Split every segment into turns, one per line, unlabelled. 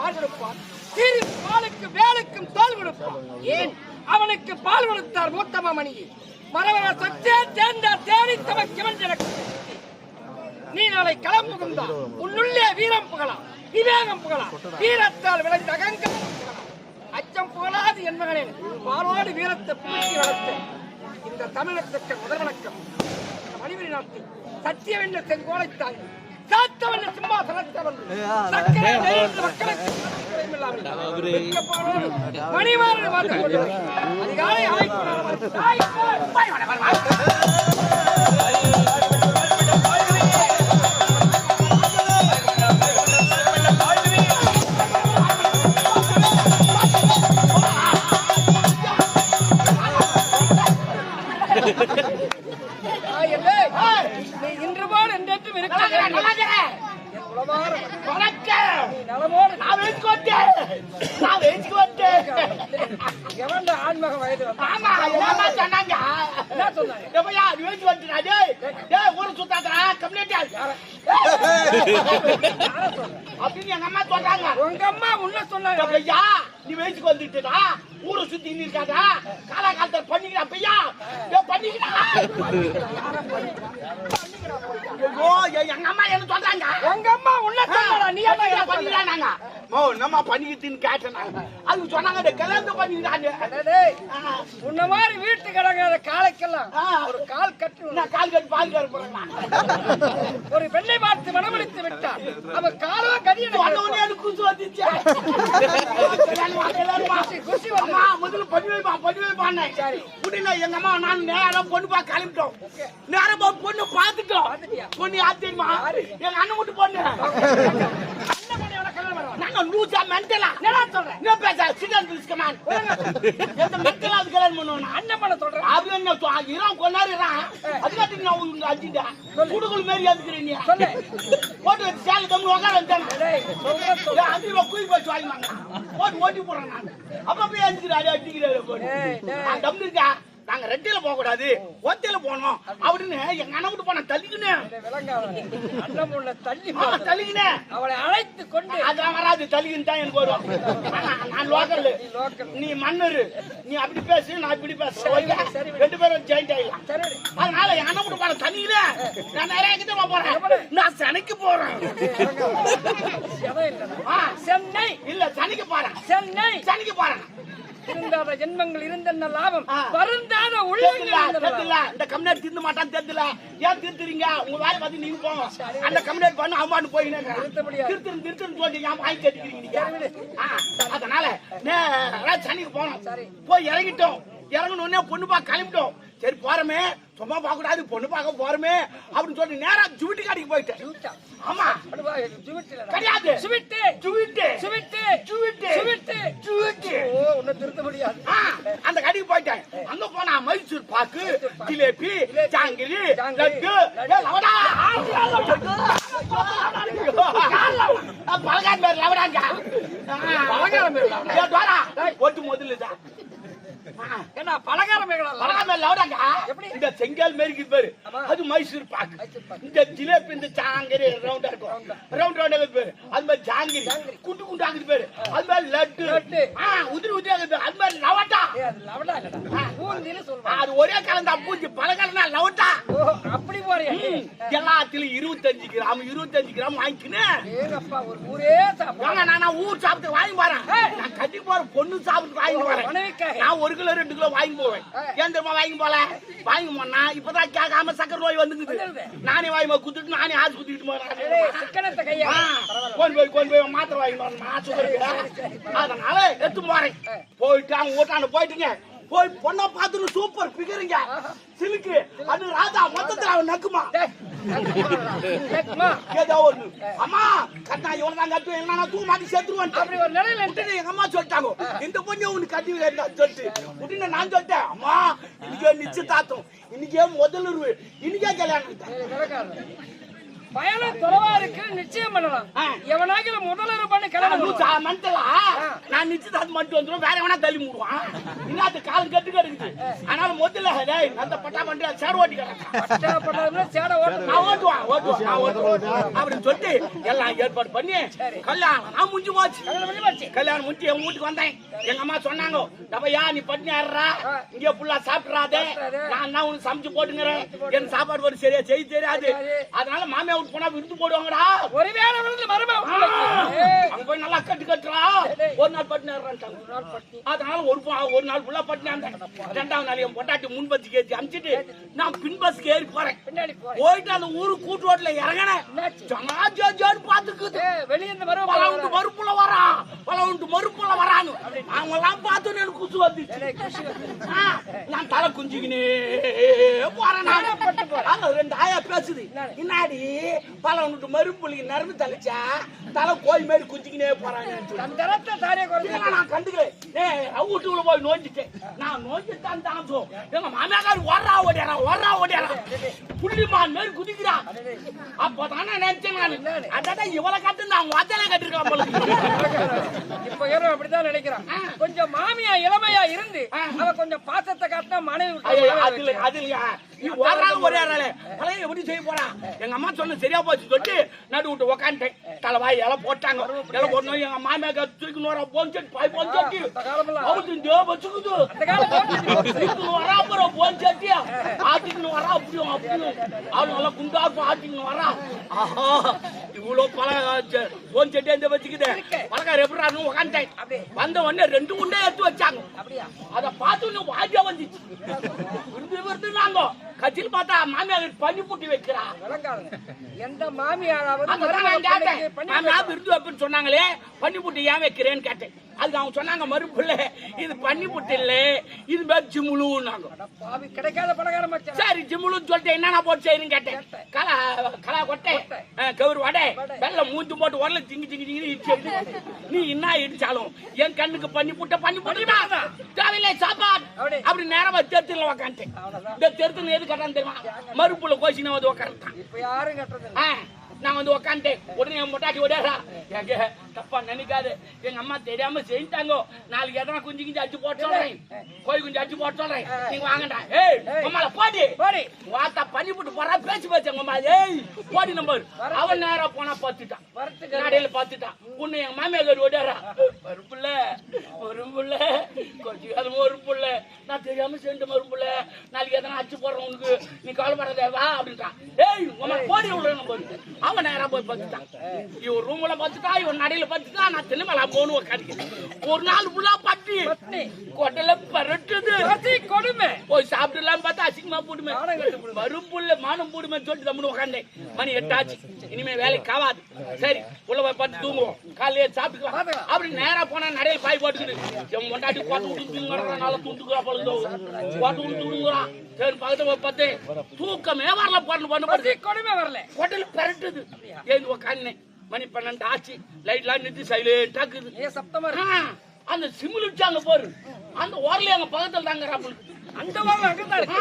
வரும் வதையாளைக்கு கொடுப்பான். சீரி பாலுக்கு வேலுக்கும் தோல் கொடுப்பான். ஏன்? அவனுக்கு பால் கொடுத்தார் மூத்தமா மணியை மரவர சத்தே தேர்ந்தார் தேடி தமக்கு எனக்கு நீ நாளை களம் புகுந்தா உன்னுள்ளே வீரம் புகழாம். விவேகம் புகழாம். வீரத்தால் விளைந்த அகங்கம் அச்சம் புகழாது என் மகனே. பாலோடு வீரத்தை புகழ்ச்சி வளர்த்து இந்த தமிழகத்திற்கு முதல் வணக்கம். மணிவரி நாட்டில் சத்தியம் என்ற செங்கோலை தாங்கி சாத்தவன் சிம்மாசனத்தை வந்து சக்கரை மணிமாறன் கொண்டிருக்கிறார். அதிகாலை அமைப்பு உளமார நீ நலமோடு எவன்டா ஆண்மக வயது வந்தான்? என்ன சொன்னாங்க?
அப்படின்னு எங்க அம்மா சொல்றாங்க?
உங்க அம்மா உன்ன சொன்னாங்க.
ஐயா நீ வயசுக்கு வந்துட்டுடா ஊரை சுத்தி நீ இருக்காதா? காலகாலத்தை பண்ணிக்கிறா பையா பண்ணிக்கிறா? ஐயோ எங்க அம்மா என்ன சொல்றாங்க
உங்க அம்மா உன்ன சொன்னாடா நீ என்ன எனக்கு சொன்ன?
பண்ணிக்கிறாங்க ஓ நம்ம பண்ணிக்கிட்டுன்னு கேட்டேன்? அதுக்கு சொன்னாங்க கல்யாணத்தை பண்ணிக்கிறாங்க
டேய், உன்ன மாதிரி வீட்டு கிடங்காத காலைக்கெல்லாம். ஒரு கால் கட்டு
நான் கால் கட்டு பால் கட்டு போறேன்
ஒரு பெண்ணை பார்த்து மனமளித்து விட்டார் அவன் காலோ கதிய
உடனே குசு வந்துச்சு.
குசி
அம்மா, முதல்ல பண்ணி வைப்பா பண்ணி வைப்பான்னு.
சரி.
முடியல எங்க அம்மா நான் நேரம் பொண்ணு பார்க்க கிளம்பிட்டோம். நேரம் பொண்ணு பார்த்துட்டோம்? பொண்ணு யார் தெரியுமா? எங்க அண்ணன் மட்டும் பொண்ணு. நாங்க லூசா மென்டலா
என்னடா சொல்றேன்
என்ன பேச சிடன் பிஸ்கமான் எந்த மென்டலா அது கல்யாணம் பண்ணுவோம்
அண்ணன் பண்ண சொல்றேன்
அது என்ன இரான் கொண்டாரு இரான் அதுக்காட்டி நான் உங்களுக்கு அடிச்சுட்டேன் குடுகுள் மாரி அதுக்கிறேன் நீ.
சொல்லு.
போட்டு வச்சு சேலை தம்பி உட்கார. ஏய், அஞ்சு ரூபா குயிக் வச்சு வாங்கினாங்க போட்டு ஓட்டி போடுறேன் நான். அப்ப போய் அஞ்சுக்கிறாரு அடிக்கிறாரு போட்டு.
டேய், டேய்.
நான் தம்பி இருக்கா? நாங்க ரெட்டில போக கூடாது ஒத்தையில போனோம் அப்படின்னு எங்க அண்ணன் விட்டு போன தள்ளிக்கினேன்
தள்ளி.
தள்ளிக்கினேன்
அவளை அழைத்து கொண்டு.
அதெல்லாம் வராது தள்ளிக்கின்னு தான் எனக்கு நான் லோக்கல்.
நீ
மன்னரு. நீ அப்படி பேசு நான் இப்படி பேசுறேன். ரெண்டு பேரும் ஜாயிண்ட் ஆயிடலாம்.
சரி
அதனால என் அண்ணன் விட்டு போன தண்ணியில நான் நிறைய கிட்ட போறேன்? நான் சனைக்கு போறேன்.
சென்னை.
இல்ல சனிக்கு போறேன்.
சென்னை.
சனிக்கு போறேன்.
திருந்தாத ஜென்மங்கள் இருந்தென்ன லாபம். வருந்தாத உள்ளங்கள்.
இந்த கம்யூனிட்டி திருந்து மாட்டான் தெரியல. ஏன் திருத்துறீங்க? உங்க வேலை பார்த்து நீங்க போங்க அந்த கம்யூனிட்டி பண்ண அம்மான்னு போயின்னு
திருத்த
திருத்துன்னு சொல்லி ஏன் வாங்கி கட்டிக்கிறீங்க அதனால சனிக்கு போனோம். போய் இறங்கிட்டோம். இறங்கணும் உடனே பொண்ணு பார்க்க கிளம்பிட்டோம். சரி போறமே. சும்மா பார்க்க கூடாது பொண்ணு பார்க்க போறமே. அப்படின்னு சொல்லி நேரா ஜுவிட்டு காடிக்கு போயிட்டேன். ஆமா. கிடையாது.
சுவிட்டு
ஜுவிட்டு
சுவிட்டு
ஜுவிட்டு
சுவிட்டு
ஜுவிட்டு
ஓ உன்னை திருத்த முடியாது.
அந்த கடைக்கு போயிட்டேன். அங்க போனா மைசூர் பாக்கு ஜிலேபி ஜாங்கிரி லட்டு. லவடா. பலகாரம் பேர் லவடாங்க.
பலகாரம் பேர்
ஒட்டு முதல்ல தான்
என்ன பலகாரம்
பலகாரம் பேர் லவடாங்க
எப்படி?
இந்த செங்கல் மாரி இருக்குது பாரு.
ஆமா.
அது மைசூர் பாக்கு. இந்த ஜிலேபி இந்த ஜாங்கிரி ரவுண்டா இருக்கும். ரவுண்ட். ரவுண்டா பாரு. அது மாதிரி ஜாங்கிரி. குண்டு குண்டு ஆகுது பாரு. அது மாதிரி லட்டு.
லட்டு.
உதிரி உதிரி ஆகுது அது மாதிரி லவட்டா.
அது இல்லடா.
ஒரே கலந்தா பூச்சி. பல கலந்தா லவட்டா. எல்லாத்துலயும் இருபத்தஞ்சு கிராம் இருபத்தஞ்சு கிராம் வாங்கிக்கினேன். நான் ஊர் சாப்பிட்டு வாங்கி போறேன் நான் கட்டி போற பொண்ணு சாப்பிட்டு வாங்கி போறேன் நான் ஒரு கிலோ ரெண்டு கிலோ வாங்கி போவேன். ஏன் தெரியுமா வாங்கி போல? வாங்கி போனா இப்பதான் கேட்காம சக்கரை நோய்
வந்துடுது.
நானே வாங்கி குத்துட்டு நானே ஆசு குத்திட்டு போறேன் கொண்டு போய் கொண்டு போய் மாத்திரை வாங்கி அதனால எடுத்து போறேன். போயிட்டு அவங்க ஊட்டான போயிட்டுங்க. போய் பொண்ணை பார்த்துட்டு சூப்பர் பிகருங்க சிலுக்கு. அது ராஜா மொத்தத்துல அவன் நக்குமா? ஏதோ ஒண்ணு. அம்மா கண்ணா இவன் தான் கட்டுவேன். என்ன தூ மாட்டி சேர்த்துருவேன்
அப்படி ஒரு நிலையில
எங்க அம்மா சொல்லிட்டாங்க. இந்த பொண்ணு உனக்கு கட்டி வேண்டாம் சொல்லிட்டு. உடனே நான் சொல்லிட்டேன் அம்மா இன்னைக்கே நிச்சயதார்த்தம். இன்னைக்கே முதல் உருவு. இன்னைக்கே கல்யாணம்
பயணம் தொலைவா இருக்கு நிச்சயம் பண்ணலாம்.
ஆ.
எவனாகிலும் முதல்ல பண்ணி கல்யாணம்
நான் நிச்சயதார்த்தம் மட்டும் வந்துடும் வேற எவனா தள்ளி மூடுவான்? இன்னாத்து கால் கட்டு அதனால முதல்ல டேய் அந்த பட்டா பண்ற ஓட்டி கிடக்கான்
கஷ்டப்படாதுன்னா சேடை ஓட்டணும்.
நான் ஓட்டுவான் ஓட்டுவான் நான் ஓட்டுவேன் அப்படின்னு சொல்லிட்டு எல்லாம் ஏற்பாடு பண்ணி கல்யாணம் நான் முடிஞ்சு போச்சு.
கல்யாணம்
முடிச்சு எங்க வீட்டுக்கு வந்தேன். எங்க அம்மா சொன்னாங்க டப்பையா நீ பட்னி ஆடுறா? இங்க புள்ளா சாப்பிட்றாதே. நான் தான் உனக்கு சமைச்சு போட்டுங்கிறேன் எனக்கு சாப்பாடு ஒரு சரியா செய்ய தெரியாது. அதனால மாமியா வீட்டு போனா விருந்து போடுவாங்கடா.
மருமகன்
ஆ,
உங்களுக்கு. ஏய்,
அங்க போய் நல்லா கட்டு கட்டுறா. ஒரு நாள்
ஒரு நாள் பட்டினி.
அதனால ஒரு ஒரு நாள் ஃபுல்லா பட்டினி இருந்தேன் ரெண்டாவது நாள் என் பொட்டாட்டி முன் பஸ்ஸுக்கு ஏற்றி அமிச்சிட்டு நான் பின் பஸ்க்கு ஏறி போறேன்.
பின்னாடி போய்.
போயிட்டு அந்த ஊரு கூட்டு ரோட்ல இறங்கினேன். பாத்துக்குது.
வெளிய இருந்து மருமகன்
பல. உண்டு மறுப்புல வரான் பல உண்டு மறுப்புல வரான்னு. அவங்க எல்லாம் பார்த்து எனக்கு குசு வந்துச்சு. நான் தலை குஞ்சிக்கினே போறேன் நான். ரெண்டு ஆயா பேசுது. இன்னாடி பல உண்டு மறுப்புலிக்கு நரம்பு தலைச்சா தலை கோய் மாதிரி குஞ்சிக்கினே போறாங்க நான் கண்டுக்கல. ஏய் வீட்டுக்குள்ள போய் நோஞ்சிட்டேன் நான் நோஞ்சிட்டான் தாமசம் எங்க மாமியாக்காரு ஓடுறா ஓடியாரா ஓடுறா ஓடியாரா. புள்ளிமான் மாதிரி குதிக்கிறா அப்போதான் நான். நினைச்சேன் நான் அதான் இவளை கட்டு நான் வாத்தலை கட்டிருக்கலாம் போல
இப்ப நினைக்கிறான். கொஞ்சம் மாமியா இளமையா இருந்து அவ கொஞ்சம் பாசத்தை காட்டினா மனைவி
அதுல. அதுல ஓடுறாங்க ஓடியாராளே. பழைய எப்படி செய்ய போறா எங்க அம்மா சொன்ன சரியா போச்சு சொல்லிட்டு நடு விட்டு உக்காந்துட்டேன். தலைவாய் இலை போட்டாங்க. இலை போடணும். எங்க மாமியாக்க தூக்கி நூறா போஞ்சு பாய் போஞ்சு
அந்த போச்சு.
தூக்கின்னு வரா அப்புறம் போஞ்சாட்டியா ஆட்டிக்கின்னு வரா அப்படியும் அப்படியும். அவள் நல்லா குண்டா இருக்கும் ஆட்டிக்கின்னு வரா ஆஹா இவ்வளவு பல போன் சட்டி அந்த வச்சுக்குது? பழக்கார எப்படி உக்காந்துட்டேன்? வந்த உடனே ரெண்டு குண்டே எடுத்து வச்சாங்க. அத பார்த்து இன்னும் வந்துச்சு. விருந்து விருந்து நாங்க கட்சியில் பார்த்தா மாமியார் பண்ணி புட்டி வைக்கிறா.
எந்த
அங்கதான் நான் விருந்து வைப்பேன்னு சொன்னாங்களே பண்ணி புட்டி ஏன் வைக்கிறேன்னு கேட்டேன். அதுக்கு அவங்க சொன்னாங்க மறுப்புல இது பண்ணி புட்டு இல்ல இது பேர்
பாவி கிடைக்காத பலகாரம்
சரி ஜிமுழுன்னு சொல்லிட்டு என்னென்ன போட்டு செய்யணும்னு கேட்டேன். கலா கலா கொட்டை கவுரு வடை வெள்ளம் மூஞ்சி போட்டு உரல திங்கி திங்கி திங்கி இடிச்சு நீ என்ன இடிச்சாலும் என் கண்ணுக்கு பண்ணி புட்ட பண்ணி புட்டுடா தேவையில்லை சாப்பாடு.
அப்படி.
நேரமா தெருத்துல உக்காந்துட்டேன். இந்த தெருத்துல எது கட்டான்னு தெரியுமா? மறுப்புல கோச்சினா வந்து உக்காந்துட்டான்.
இப்ப யாரும் கட்டுறது
நான் வந்து உக்காந்துட்டேன் உடனே என் முட்டாட்டி ஓடியாரா எங்க தப்பா நினைக்காது எங்க அம்மா தெரியாம செஞ்சுட்டாங்க நாளைக்கு எதனா குஞ்சு குஞ்சு அடிச்சு போட்டு சொல்றேன் கோழி குஞ்சு அடிச்சு போட்டு சொல்றேன் நீங்க வாங்கடா ஏய் அம்மால போடி
போடி
வாத்தா பண்ணி போட்டு போறா பேச்சு பேச்சு எங்க அம்மா ஏய் போடி நம்பர் அவன் நேரா போனா பார்த்துட்டான் நடையில பார்த்துட்டான் உன்னை எங்க மாமியார் ஓடியாரா மறுப்புள்ள மறுப்புள்ள கொஞ்சம் அது மறுப்புள்ள நான் தெரியாம செஞ்ச மறுப்புள்ள நாளைக்கு எதனா அடிச்சு போடுறேன் உனக்கு நீ கவலைப்படாத வா அப்படின்ட்டான் ஏய் உமா போடி உள்ள நம்பர் அவன் நேரா போய் பார்த்துட்டான். இவன் ரூம்ல பார்த்துட்டா இவன் நடையில பார்த்துட்டா நான் தினமலா போகணும் உட்காந்து ஒரு நாள் ஃபுல்லா பட்டி. கொட்டல பரட்டுது.
கொடுமை.
போய் சாப்பிடலாம் பார்த்தா அசிங்கமா போடுமே. மறுப்புள்ள மானம் போடுமே சொல்லிட்டு தம்முன்னு உட்காந்தேன் மணி எட்டாச்சு. இனிமே வேலைக்கு காவாது சரி உள்ள போய் பார்த்து தூங்குவோம். காலையில சாப்பிட்டுக்கலாம். அப்படி நேரா போனா நிறைய பாய் போட்டுக்குது என் பொண்டாட்டி கோட்டை விட்டு தூங்குறதுனால தூண்டுக்குறா பொழுது கோட்டை விட்டு தூங்குறான் சரி பக்கத்துல போய் பார்த்தேன் தூக்கமே வரல பண்ணு பண்ணு பண்ணுது
கொடுமை வரல.
ஹோட்டல் பரட்டுது. ஏந்து உக்காந்தேன் மணி பன்னெண்டு ஆச்சு. லைட்லாம் நிறுத்தி சைலண்டாக்குது
ஏன் சப்தமா
அந்த சிமிழ் வச்சாங்க பாரு. அந்த ஓரல எங்க பக்கத்துல தாங்க
அந்த வாரம் அங்கதான் இருக்கு.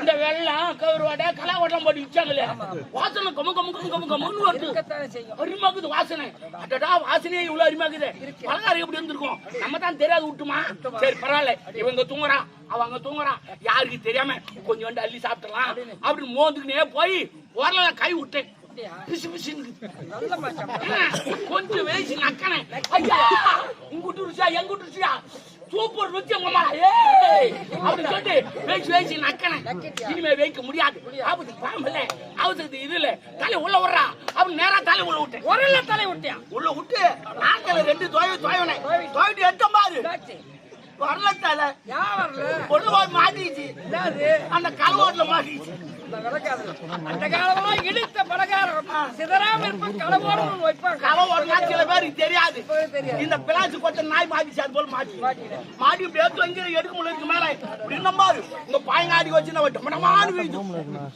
இந்த வெள்ளம் கவுருவாடை கலா ஓட்டம் போட்டு விச்சாங்களே வாசனை கம கம கம கம கமன்னு வருது. அருமாக்குது வாசனை. அடடா வாசனையே இவ்வளவு அருமாக்குது பலகாரம் எப்படி இருந்திருக்கும்? நம்ம தான் தெரியாது விட்டுமா சரி பரவாயில்ல. இவங்க தூங்குறான். அவன் அங்க தூங்குறான். யாருக்கு தெரியாம கொஞ்சம் வந்து அள்ளி சாப்பிடலாம். அப்படின்னு. மோந்துக்குனே போய் உரல கை விட்டேன்? பிசு பிசுன்னு கொஞ்சம் வயசு நக்கனே ஐயா உங்குட்டு ருசியா எங்குட்டு ருசியா? சூப்பர் ருசி உங்க அம்மா ஏய் அப்படி சொல்லிட்டு வேச்சு வேச்சு நக்கனே இனிமே வைக்க முடியாது. ஆபத்து பாம்பல. அவசரத்து இது இல்ல தலை உள்ள விடுறா. அப்படி நேரா தலை உள்ள விட்டேன்.
ஒரே தலை விட்டியா?
உள்ள விட்டு நாட்கள் ரெண்டு தோய் தோயவனே. தோயிட்டு எடுத்த பாரு? வரல தலை.
யா வரல?
பொண்ணு போய் மாட்டிச்சு அந்த கலவோட்டில் மாட்டிச்சு
அந்த காலமெல்லாம் பலகாரம் சிதறாம இருப்ப களவோடு வைப்பாங்க.
கலவோட்டா சில பேருக்கு தெரியாது. இந்த பிளாச்சு கொத்த நாய் மாட்டிச்சு அது போல மாட்டி. மாட்டி இப்படி எடுத்து வைக்கிற எடுக்க முடியல மேல இப்படி நம்ம உங்க பாயங்காடி வச்சு நம்ம டமடமானு வீழ்ந்து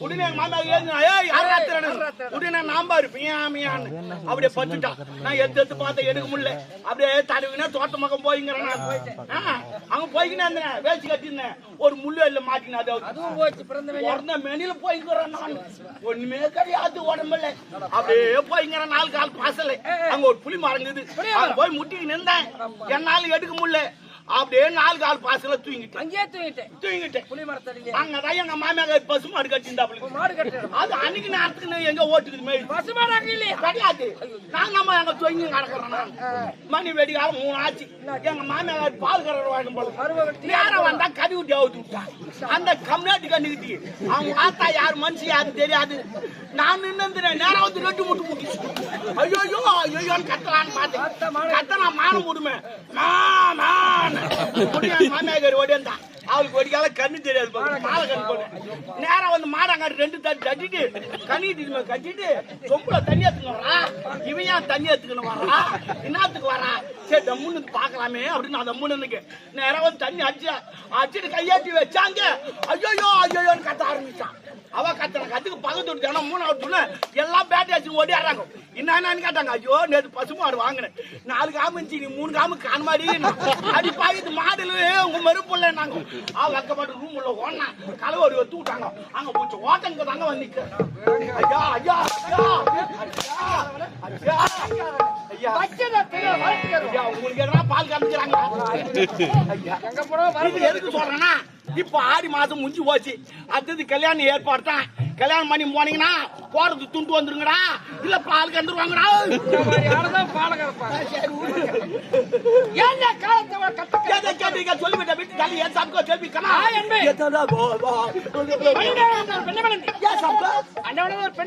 உடனே எங்க மாமா ஏங்க ஏய் யார் ராத்திரன் உடனே நான் பாரு பியாமியான்னு அப்படியே பத்துட்டான் நான் எடுத்து எடுத்து பார்த்தா எடுக்க முடியல. அப்படியே தடவினா தோட்ட பக்கம் போய்ங்கிறேன் நான். அங்க போய்க்கினே இருந்தேன். வேச்சு கட்டிருந்தேன் ஒரு முள்ளு இல்ல மாட்டினேன் அதாவது
அதுவும் போச்சு பிறந்த
மெனில போய்க்கிறேன் நான். ஒண்ணுமே கிடையாது உடம்புல. அப்படியே போய்ங்கிற நாலு கால் பாசல. அங்க ஒரு அங்க
மரம்.
போய் முட்டிக்கு நின்றேன் என்னால எடுக்க முடியல. அப்படியே நாலு கால் பாசல தூங்கிட்டேன்.
அங்கேயே தூங்கிட்டேன்.
தூங்கிட்டேன்.
புலி மரத்தடியிலே.
அங்கதான் எங்க மாமியார் பசு மாடு கட்டிருந்தாப்புல
மாடு கட்டுறோம்
அது அன்னைக்கு நேரத்துக்கு எங்க ஓட்டுக்குது மேய்
பசுமாடு அங்க இல்லையா?
கிடையாது. நான் நம்ம எங்க தொங்கி கிடக்குறோம் நான். மணி வெடி காலம் மூணு ஆச்சு. எங்க மாமியார் பால் கறவை வாங்கும் போல. நேரம் வந்தா கறி ஊட்டி அவுத்து விட்டான். அந்த கம்யூனிட்டி கண்ணுக்கிட்டி அவங்க ஆத்தா யார் மனுஷன் யாரு தெரியாது. நான் நின்று நேரம் வந்து ரெண்டு முட்டு முட்டிச்சு. ஐயோ ஐயோ ஐயோன்னு கத்தலான்னு பார்த்தேன். கத்தனா மானம் விடுமே மாமான் மாமியார் ஓடியாந்தான் அவளுக்கு ஒடிக்கால கண்ணு தெரியாது பாரு. மாலை கண்ணு போடு நேரம் வந்து மாடாங்காடு ரெண்டு தண்ணி தட்டிட்டு கண்ணி திரும்ப கட்டிட்டு சொம்புல தண்ணி எடுத்துக்கணும் வரா இவன் ஏன் தண்ணி எடுத்துக்கணும் வரா என்னத்துக்கு வரா சரி தம்முன்னு பார்க்கலாமே அப்படின்னு நான் தம்முன்னு நினைக்க நேரம் வந்து தண்ணி அடிச்சு அடிச்சுட்டு கையாட்டி வச்சாங்க ஐயோ ஐயோன்னு கத்த ஆரம்பிச்சான் அவ கத்தன கத்துக்கு பக்கத்து வீட்டு ஜனம் மூணாவது துணை எல்லாம் பேட்டை அடிச்சு ஓடிடுறாங்க என்னன்னு கேட்டாங்க? ஐயோ நேற்று பசுமாடு வாங்கினேன். நாலு காமு இருந்துச்சு நீ மூணு காமு காணுமாடி அடி பாக்கிட்டு மாடுல உங்க மறுப்புள்ள நாங்க அவ வைக்கப்பட்ட ரூம் உள்ள ஓடனா கலவை ஒரு ஒத்து விட்டாங்க. அங்க போச்சு ஓட்டங்க தாங்க வந்து ஐயா ஐயா ஐயா ஐயா ஐயா. உங்களுக்கு எதனா பால் காமிக்கிறாங்க
எங்க
எதுக்கு சொல்றேன்னா இப்ப ஆடி மாசம் முடிஞ்சு போச்சு. அடுத்தது கல்யாணம் ஏற்பாடு தான். கல்யாணம் பண்ணி போனீங்கன்னா போறது துண்டு வந்துருங்கடா. இல்ல பால்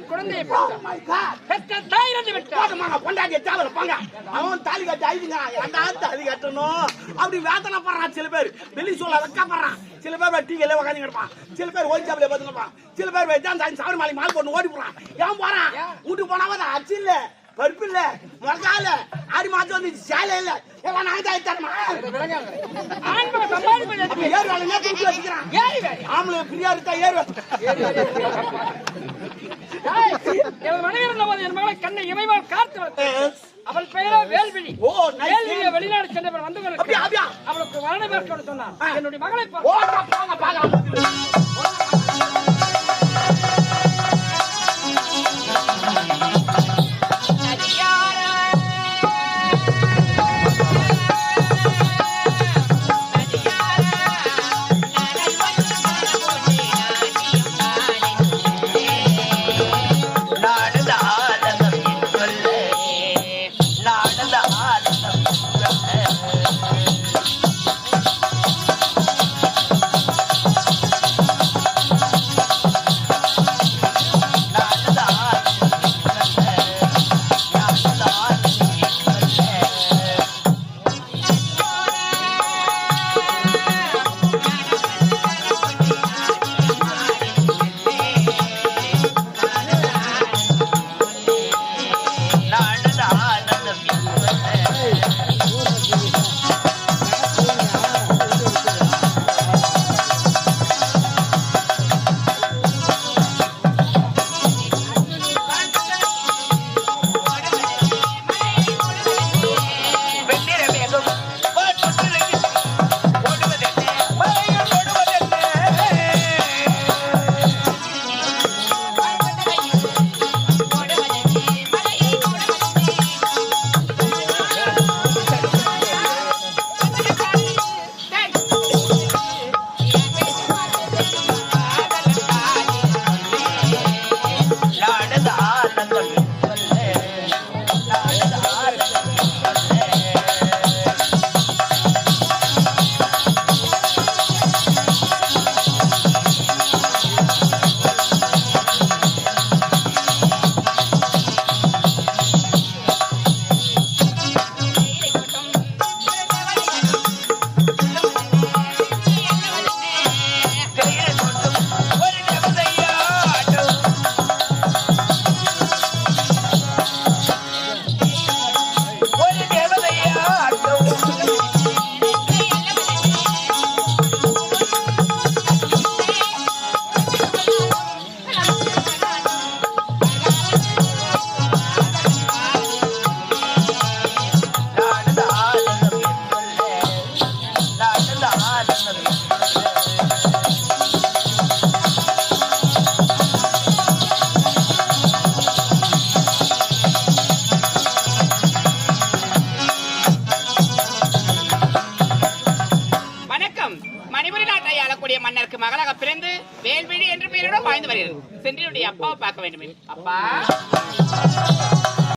குழந்தையை
Oh. அவன் தாலி கட்டி அழுதுங்கிறான். ஏன்டா தாலி கட்டணும்? அப்படி வேதனைப்படுறான் சில பேர். வெளி சொல்ல வெக்கப்படுறான் சில பேர் டீக்கல உட்காந்து கிடப்பான் சில பேர் ஓடி சாப்பிட பார்த்துக்கிப்பான் சில பேர் வைத்தான் சாய் சவரி மாலை மால் போட்டு ஓடி போறான். ஏன் போறான்? வீட்டுக்கு போனாவ அச்சு இல்ல பருப்பு இல்ல முழக்கா இல்ல ஆடி மாசம் வந்து சேலை இல்ல. எல்லாம் நான் தான் தரமா? ஏறு வேலை விட்டு வச்சுக்கிறான். ஆம்பளை ஃப்ரீயா இருக்கா? ஏறு
எனது மனைவி இருந்தபோது என் மகளை கண்ணை இமைவால் காத்து. அவள் பெயரோ வேல்விழி.
ஓ,
வேல்விழியை வெளிநாடு சென்றவர் வந்து? அவளுக்கு வரண பேர்க்கோடு சொன்னார் என்னுடைய மகளை பா-
வேல்விழி என்ற பெயரோடு